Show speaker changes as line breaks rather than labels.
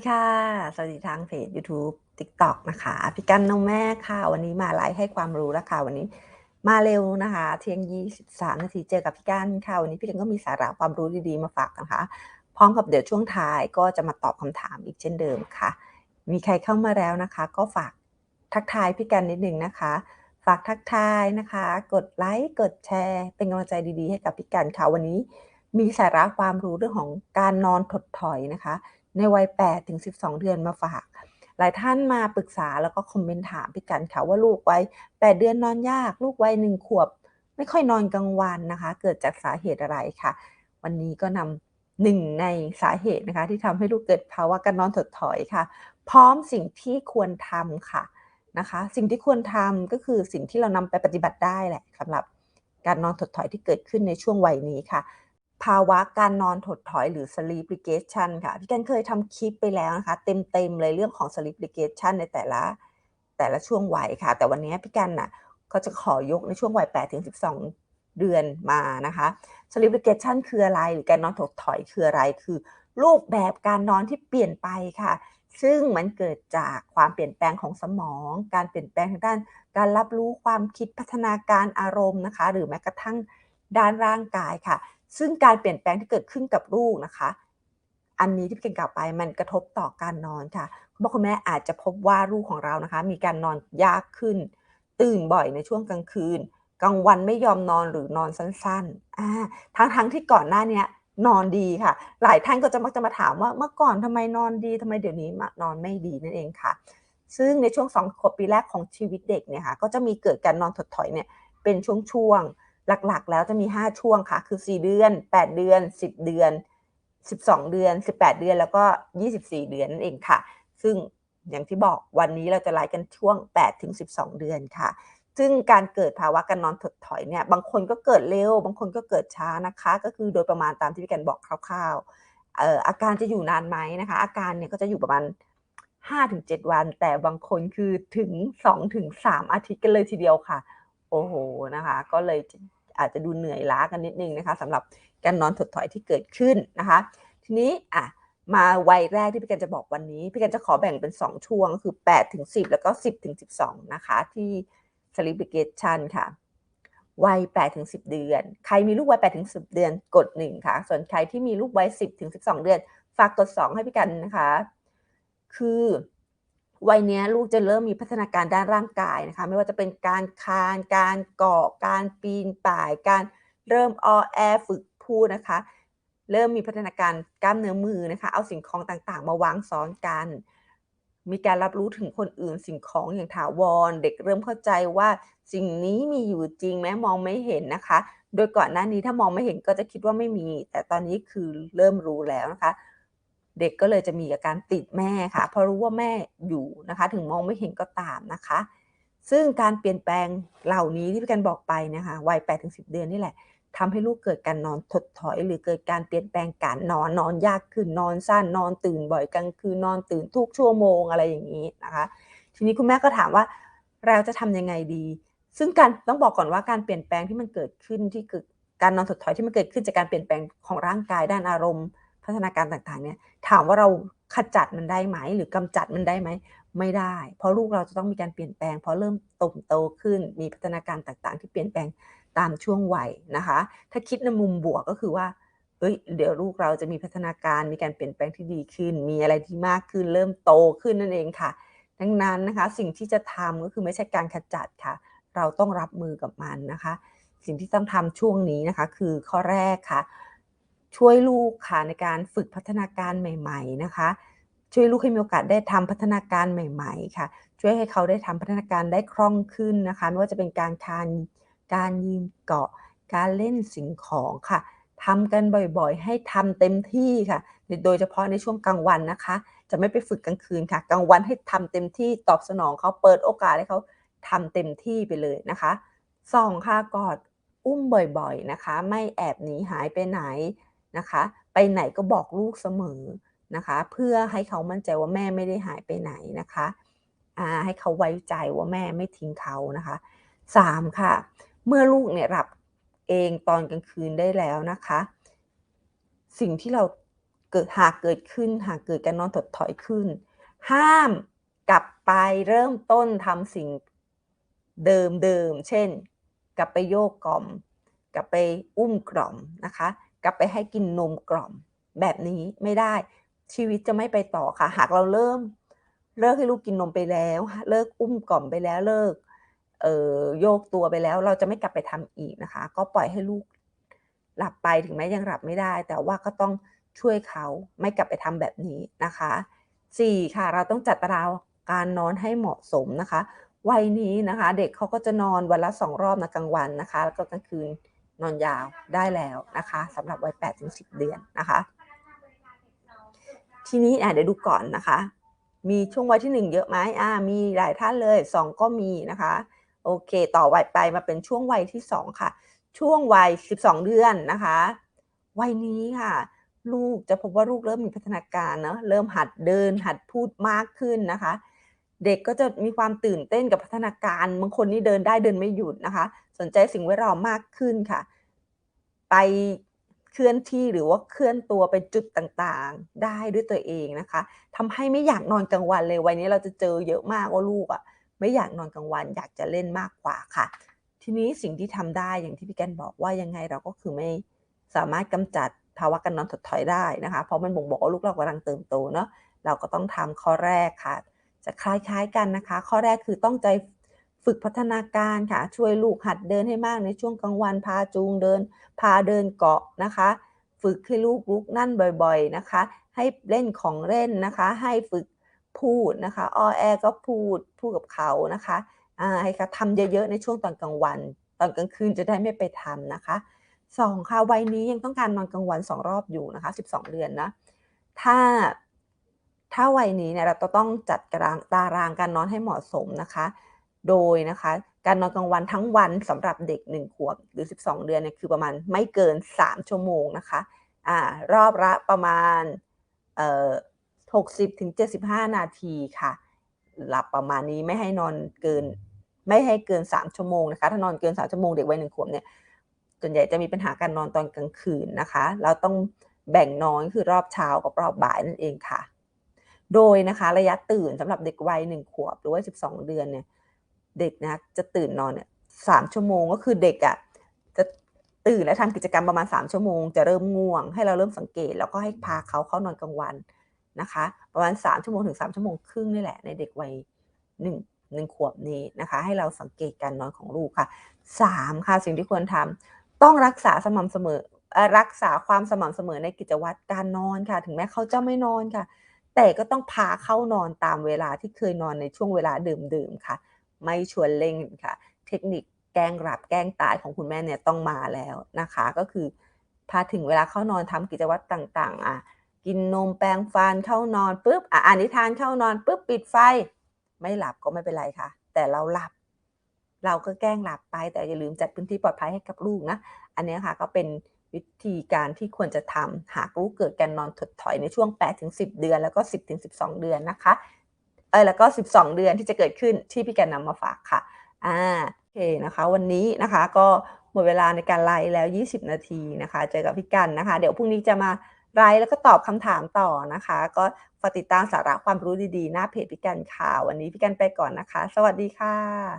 ดีค่ะ สวัสดีทางเพจ YouTube TikTok นะคะพี่กันนมแม่ค่ะ วันนี้มาไลฟ์ให้ความรู้แล้วค่ะ วันนี้มาเร็วนะคะ เที่ยง 23 นาทีเจอกับพี่กันค่ะ วันนี้พี่กันก็มีสาระความรู้ดีๆ มาฝากนะคะ พร้อมกับเดี๋ยวช่วงท้ายก็จะมาตอบคำถามอีกเช่นเดิมค่ะ มีใครเข้ามาแล้วนะคะ ก็ฝากทักทายพี่กันนิดนึงนะคะ ฝากทักทายนะคะ กดไลค์กดแชร์ เป็นกำลังใจดีๆ ให้กับพี่กันค่ะวันนี้ มีสาระความรู้เรื่องของการนอนถดถอยนะคะ ในวัย 8 ถึง 12 เดือนมาฝาก หลายท่านมาปรึกษาแล้วก็คอมเมนต์ถามพี่กันค่ะว่าลูกวัย 8 เดือนนอนยาก ลูกวัย 1 ขวบ ไม่ค่อยนอนกลางวันนะคะ เกิดจากสาเหตุอะไรค่ะ วันนี้ก็นำหนึ่งในสาเหตุนะคะ ที่ทำให้ลูกเกิดภาวะการนอนถดถอยค่ะ พร้อมสิ่งที่ควรทำค่ะนะคะ สิ่งที่ควรทำก็คือสิ่งที่เรานำไปปฏิบัติได้แหละสำหรับการนอนถดถอยที่เกิดขึ้นในช่วงวัยนี้ค่ะ ภาวะการนอนถดถอยหรือ sleep regression ค่ะ พี่กันเคยทำคลิปไปแล้วนะคะ เต็มๆเลยเรื่องของ sleep regression ในแต่ละแต่ละช่วงวัยค่ะ แต่วันนี้พี่กันน่ะก็จะขอยกในช่วงวัย8ถึง12 เดือนมานะคะ sleep regression คืออะไร หรือการนอนถดถอยคืออะไร คือ รูปแบบการนอนที่เปลี่ยนไปค่ะ ซึ่งมันเกิดจากความเปลี่ยนแปลงของสมอง การเปลี่ยนแปลงทางด้าน การรับรู้ความคิดพัฒนาการอารมณ์นะคะ หรือแม้กระทั่งด้านร่างกายค่ะ ซึ่งการเปลี่ยนแปลงที่เกิดขึ้นกับลูกนะคะ อันนี้ที่พี่เก่งกล่าวไปมันกระทบต่อการนอนค่ะคุณพ่อคุณแม่อาจจะพบว่าลูกของเรานะคะ มีการนอนยากขึ้น ตื่นบ่อยในช่วงกลางคืนกลางวันไม่ยอมนอนหรือนอนสั้นๆอ่าทั้งทั้งที่ก่อนหน้านี้นอนดีค่ะ หลายท่านก็จะมักจะมาถามว่าเมื่อก่อนทำไมนอนดีทำไมเดี๋ยวนี้นอนไม่ดีนั่นเองค่ะ ซึ่งในช่วงสองขวบปีแรกของชีวิตเด็กเนี่ยค่ะก็จะมีเกิดการนอนถดถอยเนี่ยเป็นช่วงๆ หลักๆ แล้วจะมี 5 ช่วงค่ะ คือ 4 เดือน 8 เดือน 10 เดือน 12 เดือน 18 เดือน แล้วก็ 24 เดือนนั่นเองค่ะ ซึ่งอย่างที่บอกวันนี้เราจะไล่กันช่วง 8 ถึง 12 เดือนค่ะ ซึ่งการเกิดภาวะการนอนถดถอยเนี่ย บางคนก็เกิดเร็ว บางคนก็เกิดช้านะคะ ก็คือโดยประมาณตามที่พี่กันบอกคร่าวๆเอ่ออาการจะอยู่นานไหมนะคะ อาการเนี่ยก็จะอยู่ประมาณ5-7วัน แต่บางคนคือถึง2-3อาทิตย์กันเลยทีเดียวค่ะ โอ้โหนะคะ ก็เลย อาจจะดูเหนื่อยล้ากันนิดนึงนะคะสำหรับการนอนถดถอยที่เกิดขึ้นนะคะ ทีนี้อะมาวัยแรกที่พี่กันจะบอกวันนี้ พี่กันจะขอแบ่งเป็น 2 ช่วงคือ8ถึง10 แล้วก็ 10ถึง12 นะคะ ที่ sleep regression ค่ะ วัย8ถึง10 เดือน ใครมีลูกวัย8ถึง10 เดือนกด 1 ค่ะ ส่วนใครที่มีลูกวัย10ถึง12 เดือน ฝากกด 2 ให้พี่กันนะคะ คือ วัยนี้ลูกจะเริ่มมีพัฒนาการด้านร่างกายนะคะไม่ว่าจะเป็นการคลาน การเกาะการปีนป่าย การเริ่มออแอฝึกพูดนะคะ เริ่มมีพัฒนาการกล้ามเนื้อมือนะคะ เอาสิ่งของต่างๆ มาวางซ้อนกัน มีการรับรู้ถึงคนอื่นสิ่งของอย่างถาวร เด็กเริ่มเข้าใจว่าสิ่งนี้มีอยู่จริงแม้มองไม่เห็นนะคะ โดยก่อนหน้านี้ถ้ามองไม่เห็นก็จะคิดว่าไม่มี แต่ตอนนี้คือเริ่มรู้แล้วนะคะ เด็กก็เลยจะมีอาการติดแม่ค่ะเพราะรู้ว่าแม่อยู่นะคะ ถึงมองไม่เห็นก็ตามนะคะ ซึ่งการเปลี่ยนแปลงเหล่านี้ที่พี่กันบอกไปนะคะวัย8ถึง10เดือนนี่แหละทำให้ลูกเกิดการนอนถดถอย หรือเกิดการเปลี่ยนแปลงการนอนนอนยากขึ้นนอนสั้นนอนตื่นบ่อยกลางคืนนอนตื่นทุกชั่วโมงอะไรอย่างนี้นะคะ ทีนี้คุณแม่ก็ถามว่าเราจะทำยังไงดี ซึ่งการต้องบอกก่อนว่าการเปลี่ยนแปลงที่มันเกิดขึ้นที่เกิดการนอนถดถอยที่มันเกิดขึ้นจากการเปลี่ยนแปลงของร่างกายด้านอารมณ์ พัฒนาการต่างๆเนี่ยถามว่าเราขจัดมันได้ไหม หรือกำจัดมันได้ไหม ไม่ได้ เพราะลูกเราจะต้องมีการเปลี่ยนแปลง เพราะเริ่มโตโตขึ้นมีพัฒนาการต่างๆ ที่เปลี่ยนแปลงตามช่วงวัยนะคะ ถ้าคิดในมุมบวกก็คือว่าเอ้ยเดี๋ยวลูกเราจะมีพัฒนาการมีการเปลี่ยนแปลงที่ดีขึ้น มีอะไรที่มากขึ้น เริ่มโตขึ้นนั่นเองค่ะ ดังนั้นนะคะ สิ่งที่จะทำก็คือไม่ใช่การขจัดค่ะ เราต้องรับมือกับมันนะคะ สิ่งที่ต้องทำช่วงนี้นะคะ คือข้อแรกค่ะ ช่วยลูกค่ะในการฝึกพัฒนาการใหม่ ๆ นะคะ ช่วยลูกให้มีโอกาสได้ทำพัฒนาการใหม่ ๆ ค่ะ ช่วยให้เขาได้ทำพัฒนาการได้คล่องขึ้นนะคะ ไม่ว่าจะเป็นการคานการยืนเกาะ การเล่นสิ่งของค่ะทำกันบ่อยๆ ให้ทำเต็มที่ค่ะ โดยเฉพาะในช่วงกลางวันนะคะ จะไม่ไปฝึกกลางคืนค่ะ กลางวันให้ทำเต็มที่ตอบสนองเขาเปิดโอกาสให้เขาทำเต็มที่ไปเลยนะคะสองค่ะกอดอุ้มบ่อยๆนะคะ ไม่แอบหนีหายไปไหน นะคะ ไปไหนก็บอกลูกเสมอนะคะ เพื่อให้เขามั่นใจว่าแม่ไม่ได้หายไปไหนนะคะให้เขาไว้ใจว่าแม่ไม่ทิ้งเขานะคะสามค่ะ เมื่อลูกเนี่ยหลับเองตอนกลางคืนได้แล้วนะคะ สิ่งที่เราเกิดหากเกิดขึ้นหากเกิดการนอนถดถอยขึ้น ห้ามกลับไปเริ่มต้นทำสิ่งเดิมๆเช่น กลับไปโยกกล่อม กลับไปอุ้มกล่อมนะคะ กลับไปให้กินนมกล่อม แบบนี้ไม่ได้ ชีวิตจะไม่ไปต่อค่ะ หากเราเริ่ม เลิกให้ลูกกินนมไปแล้ว เลิกอุ้มกล่อมไปแล้วเลิกเอ่อโยกตัวไปแล้ว เราจะไม่กลับไปทำอีกนะคะ ก็ปล่อยให้ลูกหลับไปถึงแม้ยังหลับไม่ได้ แต่ว่าก็ต้องช่วยเขาไม่กลับไปทำแบบนี้นะคะ 4 ค่ะ เราต้องจัดตารางการนอนให้เหมาะสมนะคะ วัยนี้นะคะ เด็กเขาก็จะนอนวันละ2รอบนะกลางวันนะคะ แล้วก็กลางคืน นอนยาวได้แล้วนะคะสำหรับวัย8-10 เดือนนะคะ ทีนี้อะเดี๋ยวดูก่อนนะคะ มีช่วงวัยที่ 1 เยอะไหมอ่ามีหลายท่านเลย 2 ก็มีนะคะ โอเค ต่อวัยไปมาเป็นช่วงวัยที่ 2 ค่ะ ช่วงวัย 12 เดือนนะคะ วัยนี้ค่ะ ลูกจะพบว่าลูกเริ่มมีพัฒนาการเนาะเริ่มหัดเดินหัดพูดมากขึ้นนะคะ เด็กก็จะมีความตื่นเต้นกับพัฒนาการบางคนนี่เดินได้เดินไม่หยุดนะคะ สนใจสิ่งแวดล้อมมากขึ้นค่ะ ไปเคลื่อนที่หรือว่าเคลื่อนตัวไปจุดต่างๆ ได้ด้วยตัวเองนะคะทำให้ไม่อยากนอนกลางวันเลยวัยนี้เราจะเจอเยอะมากว่าลูกอะไม่อยากนอนกลางวันอยากจะเล่นมากกว่าค่ะ ทีนี้สิ่งที่ทำได้อย่างที่พี่แกนบอกว่ายังไงเราก็คือไม่สามารถกำจัดภาวะการนอนถดถอยได้นะคะ เพราะมันบ่งบอกว่าลูกเรากำลังเติบโตเนาะเราก็ต้องทำข้อแรกค่ะ จะคล้ายๆกันนะคะ ข้อแรกคือต้องใจฝึกพัฒนาการค่ะ ช่วยลูกหัดเดินให้มากในช่วงกลางวันพาจูงเดิน พาเดินเกาะนะคะ ฝึกให้ลูกลุกนั่นบ่อยๆนะคะ ให้เล่นของเล่นนะคะ ให้ฝึกพูดนะคะอ้อแอก็พูดพูดกับเขานะคะให้เขาทำเยอะๆในช่วงตอนกลางวัน ตอนกลางคืนจะได้ไม่ไปทำนะคะ2ค่ะวัยนี้ยังต้องการนอนกลางวัน2รอบอยู่นะคะ 12 เดือนนะถ้า ถ้าวัยนี้เนี่ยเราต้องจัดตารางตารางการนอนให้เหมาะสมนะคะ โดยนะคะ การนอนกลางวันทั้งวันสำหรับเด็ก 1 ขวบหรือ 12 เดือนเนี่ยคือประมาณไม่เกิน 3 ชั่วโมงนะคะอ่ารอบละประมาณเอ่อ60-75 นาทีค่ะ หลับประมาณนี้ไม่ให้นอนเกิน ไม่ให้เกิน 3 ชั่วโมงนะคะ ถ้านอนเกิน 3 ชั่วโมงเด็กวัย1ขวบเนี่ยส่วนใหญ่จะมีปัญหาการนอนตอนกลางคืนนะคะ เราต้องแบ่งนอนคือรอบเช้ากับรอบบ่ายนั่นเองค่ะ โดยนะคะระยะตื่นสำหรับเด็กวัย1ขวบหรือว่า12เดือนเนี่ยเด็กนะจะตื่นนอนเนี่ย3ชั่วโมงก็คือเด็กอะจะตื่นและทำกิจกรรมประมาณ3ชั่วโมงจะเริ่มง่วง ให้เราเริ่มสังเกต แล้วก็ให้พาเขาเข้านอนกลางวันนะคะ ประมาณ3ชั่วโมงถึง3ชั่วโมงครึ่งนี่แหละในเด็กวัย1 1ขวบนี้นะคะ ให้เราสังเกตการนอนของลูกค่ะ3ค่ะสิ่งที่ควรทำต้องรักษาสม่ำเสมอเอ่อรักษาความสม่ำเสมอในกิจวัตรการนอนค่ะ ถึงแม้เขาจะไม่นอนค่ะ แต่ก็ต้องพาเข้านอนตามเวลาที่เคยนอนในช่วงเวลาเดิมๆค่ะ ไม่ชวนเล่นค่ะ เทคนิคแกล้งหลับแกล้งตายของคุณแม่เนี่ยต้องมาแล้วนะคะ ก็คือพาถึงเวลาเข้านอนทำกิจวัตรต่างๆ อ่ากินนมแปรงฟันเข้านอนปุ๊บอ่าอ่านนิทานเข้านอนปุ๊บปิดไฟ ไม่หลับก็ไม่เป็นไรค่ะ แต่เราหลับ เราก็แกล้งหลับไปแต่อย่าลืมจัดพื้นที่ปลอดภัยให้กับลูกนะ อันนี้ค่ะก็เป็น วิธีการที่ควรจะทำหากลูกเกิดการนอนถดถอยในช่วง 8-10 เดือน แล้วก็ 10-12 เดือนนะคะเอ่อแล้วก็ 12 เดือนที่จะเกิดขึ้นที่พี่แกนนำมาฝากค่ะอ่าโอเคนะคะ วันนี้นะคะก็หมดเวลาในการไลฟ์แล้ว 20 นาทีนะคะ เจอกับพี่กันนะคะ เดี๋ยวพรุ่งนี้จะมาไลฟ์แล้วก็ตอบคำถามต่อนะคะ ก็ฝากติดตามสาระความรู้ดีๆ หน้าเพจพี่กันค่ะ วันนี้พี่กันไปก่อนนะคะ สวัสดีค่ะ